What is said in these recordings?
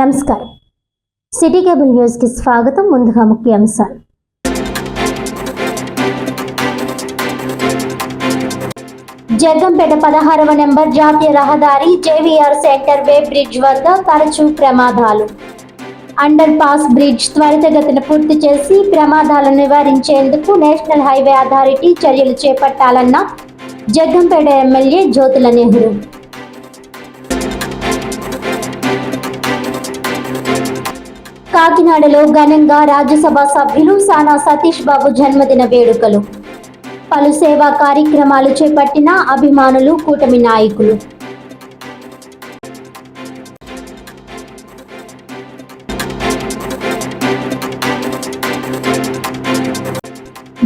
నమస్కారం. City cable న్యూస్కి స్వాగతం. ముందుగా ముఖ్యాంశాలు. జగ్గంపేట పదహారవ నెంబర్ జాతీయ రహదారి జేవీఆర్ సెంటర్ వే బ్రిడ్జ్ వద్ద తరచూ ప్రమాదాలు. అండర్ పాస్ బ్రిడ్జ్ త్వరితగతిన పూర్తి చేసి ప్రమాదాలను నివారించేందుకు నేషనల్ హైవే అథారిటీ చర్యలు చేపట్టాలన్న జగ్గంపేట ఎమ్మెల్యే జ్యోతుల నెహ్రూ. కాకినాడలో ఘనంగా రాజ్యసభ సభ్యులు సానా సతీష్ బాబు జన్మదిన వేడుకలు. పలు సేవా కార్యక్రమాలు చేపట్టిన అభిమానులు కూటమి నాయకులు.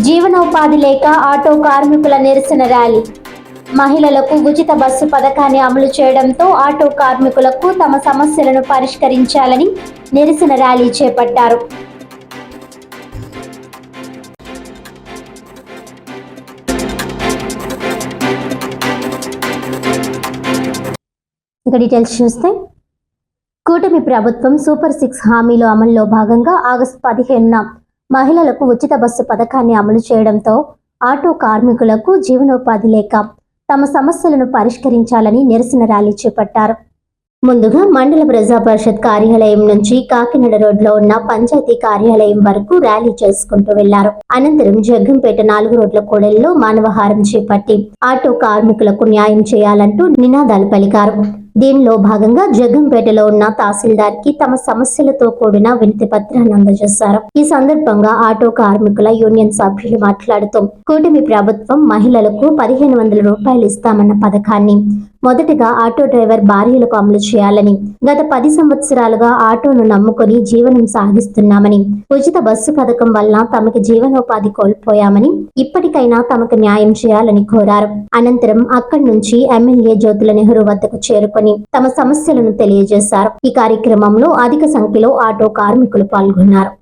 జీవనోపాధి లేక ఆటో కార్మికుల నిరసన ర్యాలీ. మహిళలకు ఉచిత బస్సు పథకాన్ని అమలు చేయడంతో ఆటో కార్మికులకు తమ సమస్యలను పరిష్కరించాలని నిరసన ర్యాలీ చేపట్టారు. ఇక డీటెయిల్స్ చూస్తే కూటమి ప్రభుత్వం సూపర్ సిక్స్ హామీలో అమల్లో భాగంగా ఆగస్టు పదిహేనున మహిళలకు ఉచిత బస్సు పథకాన్ని అమలు చేయడంతో ఆటో కార్మికులకు జీవనోపాధి లేక తమ సమస్యలను పరిష్కరించాలని నిరసన ర్యాలీ చేపట్టారు. ముందుగా మండల ప్రజా పరిషత్ కార్యాలయం నుంచి కాకినాడ రోడ్లో ఉన్న పంచాయతీ కార్యాలయం వరకు ర్యాలీ చేసుకుంటూ వెళ్ళారు. అనంతరం జగ్గంపేట నాలుగు రోడ్ల కూడలిలో మానవహారం చేపట్టి ఆటో కార్మికులకు న్యాయం చేయాలంటూ నినాదాలు పలికారు. దీనిలో భాగంగా జగ్గంపేటలో ఉన్న తహసీల్దార్కి తమ సమస్యలతో కూడిన వినతి పత్రాన్ని అందజేశారు. ఈ సందర్భంగా ఆటో కార్మికుల యూనియన్ సభ్యులు మాట్లాడుతూ కూటమి ప్రభుత్వం మహిళలకు పదిహేను వందల రూపాయలు ఇస్తామన్న పథకాన్ని మొదటగా ఆటో డ్రైవర్ భార్యలకు అమలు చేయాలని గత పది సంవత్సరాలుగా ఆటోను నమ్ముకొని జీవనం సాగిస్తున్నామని ఉచిత బస్సు పథకం వల్ల తమకి జీవనోపాధి కోల్పోయామని ఇప్పటికైనా తమకు న్యాయం చేయాలని కోరారు. అనంతరం అక్కడి నుంచి ఎమ్మెల్యే జ్యోతుల నెహ్రూ వద్దకు చేరుకొని తమ సమస్యలను తెలియజేశారు. ఈ కార్యక్రమంలో అధిక సంఖ్యలో ఆటో కార్మికులు పాల్గొన్నారు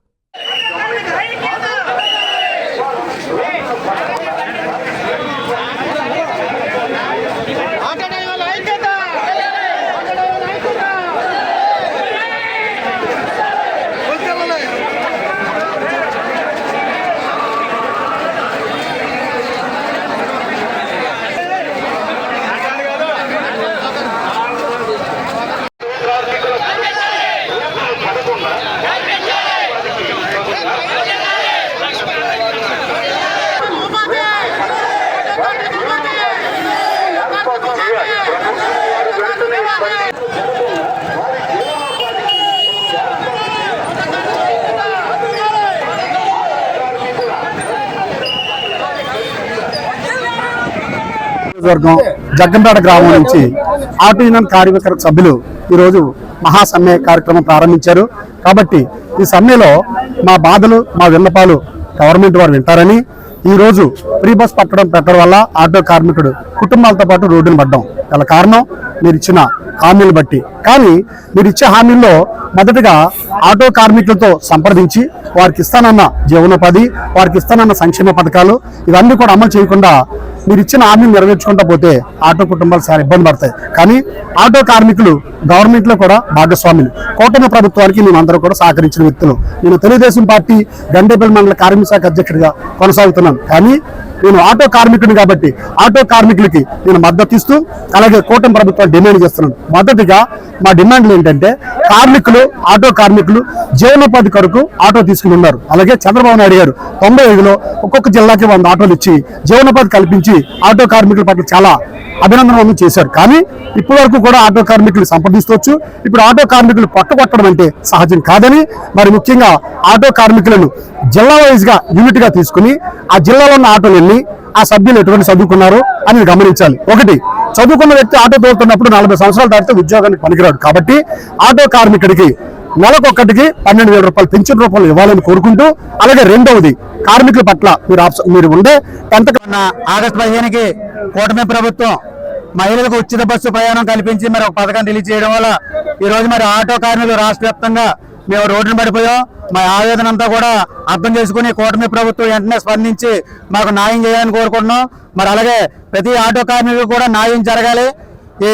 ఆటో డ్రైవర్ల ఐక్యత ఆటో డ్రైవర్ల ఐక్యత వదిలేయ్. నియోజకవర్గం జగ్గంపేట గ్రామం నుంచి ఆటో యూనియన్ కార్మిక సభ్యులు ఈరోజు మహాసమ్మె కార్యక్రమం ప్రారంభించారు. కాబట్టి ఈ సమ్మెలో మా బాధలు మా విన్నపాలు గవర్నమెంట్ వారు వింటారని ఈ రోజు ఫ్రీ బస్ పట్టడం పెట్టడం వల్ల ఆటో కార్మికుడు కుటుంబాలతో పాటు రోడ్డును పడ్డం గల కారణం మీరు ఇచ్చిన హామీలు బట్టి. కానీ మీరు ఇచ్చే హామీల్లో మొదటగా ఆటో కార్మికులతో సంప్రదించి వారికి ఇస్తానన్న జీవనోపాధి వారికి ఇస్తానన్న సంక్షేమ పథకాలు ఇవన్నీ కూడా అమలు చేయకుండా మీరు ఇచ్చిన హామీలు నెరవేర్చుకుంటా పోతే ఆటో కుటుంబాలు చాలా ఇబ్బంది పడతాయి. కానీ ఆటో కార్మికులు గవర్నమెంట్లో కూడా భాగస్వాములు. కూటమి ప్రభుత్వానికి మేమందరూ కూడా సహకరించిన వ్యక్తులు. నేను తెలుగుదేశం పార్టీ గండేపల్లి మండల కార్మిక శాఖ అధ్యక్షుడిగా కొనసాగుతున్నాను. కానీ నేను ఆటో కార్మికుడిని కాబట్టి ఆటో కార్మికులకి నేను మద్దతు ఇస్తూ అలాగే కూటమి ప్రభుత్వం డిమాండ్ చేస్తున్నాను. మొదటిగా మా డిమాండ్లు ఏంటంటే కార్మికులు ఆటో కార్మికులు జీవనోపాధి కొరకు ఆటో తీసుకుని ఉన్నారు. అలాగే చంద్రబాబు నాయుడు గారు తొంభై ఐదులో ఒక్కొక్క జిల్లాకి వంద ఆటోలు ఇచ్చి జీవనోపాధి కల్పించి ఆటో కార్మికుల పట్ల చాలా అభినందనలు చేశారు. కానీ ఇప్పటి వరకు కూడా ఆటో కార్మికులు సంప్రదిస్తవచ్చు ఇప్పుడు ఆటో కార్మికులు పట్టుకొట్టడం అంటే సహజం కాదని మరి ముఖ్యంగా ఆటో కార్మికులను జిల్లా వైజ్గా యూనిట్గా తీసుకుని ఆ జిల్లాలో ఉన్న ఆటోలు వెళ్ళి ఆ సభ్యులు ఎటువంటి చదువుకున్నారు అని గమనించాలి. ఒకటి చదువుకున్న వ్యక్తి ఆటో తోలుతున్నప్పుడు నలభై సంవత్సరాలు దాటితే ఉద్యోగానికి పనికిరాడు. కాబట్టి ఆటో కార్మికుడికి నెలకొక్కటికి పన్నెండు వేల రూపాయలు పెన్షన్ రూపాయలు ఇవ్వాలని కోరుకుంటూ అలాగే రెండవది కార్మికుల పట్ల మీరు మీరు ఉండే టెన్త్ ఆగస్టు పదిహేనుకి కూటమి ప్రభుత్వం మహిళలకు ఉచిత బస్సు ప్రయాణం కల్పించి మరి ఒక పథకం రిలీజ్ చేయడం వల్ల ఈ రోజు మరి ఆటో కార్మికులు రాష్ట్ర వ్యాప్తంగా మేము రోడ్డున పడిపోయాం. మా ఆవేదన అంతా కూడా అర్థం చేసుకుని కూటమి ప్రభుత్వం వెంటనే స్పందించి మాకు న్యాయం చేయాలని కోరుకుంటున్నాం. మరి అలాగే ప్రతి ఆటో కార్మికులకు కూడా న్యాయం జరగాలి. ఈ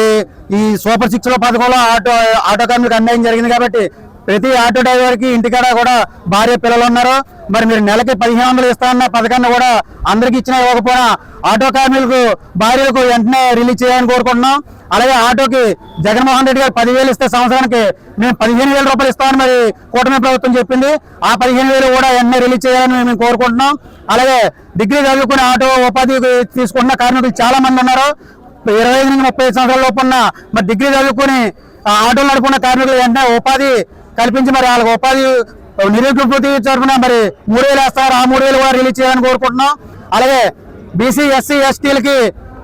ఈ సూపర్ సిక్స్లో పథకంలో ఆటో ఆటో కార్మికులకు అన్యాయం జరిగింది కాబట్టి ప్రతి ఆటో డ్రైవర్కి ఇంటికాడ కూడా భార్య పిల్లలు ఉన్నారు. మరి మీరు నెలకి పదిహేను వందలు ఇస్తారన్న పథకాన్ని కూడా అందరికి ఇచ్చినా ఇవ్వకపోయినా ఆటో కార్మికులకు భార్యలకు వెంటనే రిలీజ్ చేయాలని కోరుకుంటున్నాం. అలాగే ఆటోకి జగన్మోహన్ రెడ్డి గారు పదివేలు ఇస్తే సంవత్సరానికి మేము పదిహేను వేల రూపాయలు ఇస్తామని మరి కూటమి ప్రభుత్వం చెప్పింది. ఆ పదిహేను వేలు కూడా వెంటనే రిలీజ్ చేయాలని మేము కోరుకుంటున్నాం. అలాగే డిగ్రీ చదువుకునే ఆటో ఉపాధి తీసుకుంటున్న కార్మికులు చాలా మంది ఉన్నారు. ఇరవై ఐదు నుంచి ముప్పై ఐదు సంవత్సరాల లోపు ఉన్న మరి డిగ్రీ చదువుకుని ఆటో ఆటోలు నడుపుకున్న కార్మికులు వెంటనే ఉపాధి కల్పించి మరి వాళ్ళకి ఉపాధి నిరుద్యోగ తరఫున మరి మూడు వేలు వేస్తారు? ఆ మూడు వేలు కూడా రిలీజ్ చేయాలని కోరుకుంటున్నాం. అలాగే బీసీ ఎస్సీ ఎస్టీలకి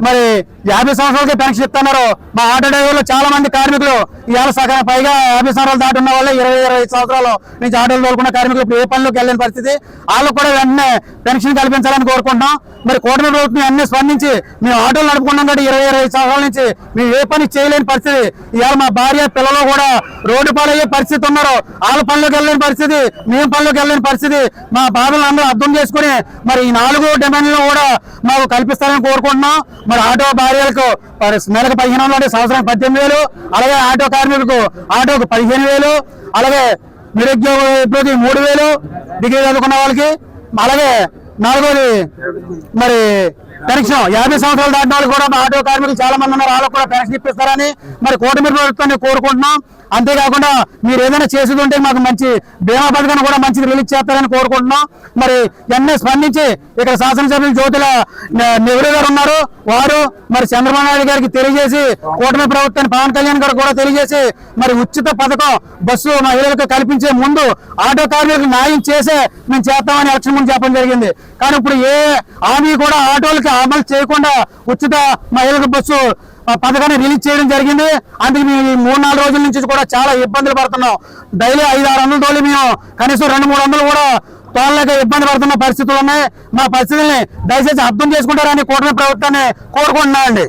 మరి యాభై సంవత్సరాలకి పెన్షన్ ఇస్తున్నారు. మా ఆటో డ్రైవర్లు చాలా మంది కార్మికులు. ఇవాళ సగం పైగా యాభై సంవత్సరాలు దాటున్న వాళ్ళు ఇరవై ఇరవై ఐదు సంవత్సరాలు నుంచి ఆటోలు తోలుకున్న కార్మికులు ఇప్పుడు ఏ పనిలోకి వెళ్ళని పరిస్థితి. వాళ్ళకు కూడా వెంటనే పెన్షన్ కల్పించాలని కోరుకుంటున్నాం. మరి కూటమి ప్రభుత్వం అన్ని స్పందించి మేము ఆటోలు నడుపుకున్నాం కాబట్టి ఇరవై ఇరవై సంవత్సరాల నుంచి మేము ఏ పని చేయలేని పరిస్థితి. ఇవాళ మా భార్య పిల్లలు కూడా రోడ్డు పాలయ్యే పరిస్థితి ఉన్నారు. వాళ్ళ పనులకు వెళ్ళలేని పరిస్థితి మేము పనులకు వెళ్ళలేని పరిస్థితి. మా బాధలు అందరూ అర్థం చేసుకుని మరి ఈ నాలుగు డిమాండ్లు కూడా మాకు కల్పిస్తారని కోరుకుంటున్నాం. మరి ఆటో భార్యలకు నెలకు పదిహేను వందలు సంవత్సరానికి పద్దెనిమిది వేలు అలాగే ఆటో కార్మికులకు ఆటోకు పదిహేను వేలు అలాగే నిరుద్యోగ విద్యుత్కి మూడు వేలు డిగ్రీ చదువుకున్న వాళ్ళకి అలాగే నాలుగోది మరి పెన్షన్. యాభై సంవత్సరాలు దాటిన వాళ్ళు కూడా మా ఆటో కార్మికులు చాలా మంది ఉన్నారు. వాళ్ళకు కూడా పెన్షన్ ఇప్పిస్తారని మరి కూటమి ప్రభుత్వాన్ని కోరుకుంటున్నాం. అంతేకాకుండా మీరు ఏదైనా చేసేది ఉంటే మాకు మంచి బీమా పథకాన్ని కూడా మంచిది రిలీజ్ చేస్తారని కోరుకుంటున్నాం. మరి ఎన్నే స్పందించి ఇక్కడ శాసనసభ్యులు జ్యోతుల నెహ్రూ గారు ఉన్నారు. వారు మరి చంద్రబాబు నాయుడు గారికి తెలియజేసి కూటమి ప్రభుత్వాన్ని పవన్ కళ్యాణ్ గారు కూడా తెలియజేసి మరి ఉచిత పథకం బస్సు మహిళలకు కల్పించే ముందు ఆటో కార్మికులకు న్యాయం చేసే మేము చేస్తామని ఎలక్షన్ ముందు చెప్పడం జరిగింది. కానీ ఇప్పుడు ఏ హామీ కూడా ఆటోలకి అమలు చేయకుండా ఉచిత మహిళలకు బస్సు పథకాన్ని రిలీజ్ చేయడం జరిగింది. అందుకే మేము ఈ మూడు నాలుగు రోజుల నుంచి కూడా చాలా ఇబ్బందులు పడుతున్నాం. డైలీ ఐదు ఆరు వందల తోలి మేము కనీసం రెండు మూడు వందలు కూడా తోలలేక ఇబ్బంది పడుతున్న పరిస్థితులు ఉన్నాయి. మా పరిస్థితుల్ని దయచేసి అర్థం చేసుకుంటారని కూటమి ప్రభుత్వాన్ని కోరుకుంటున్నామండి.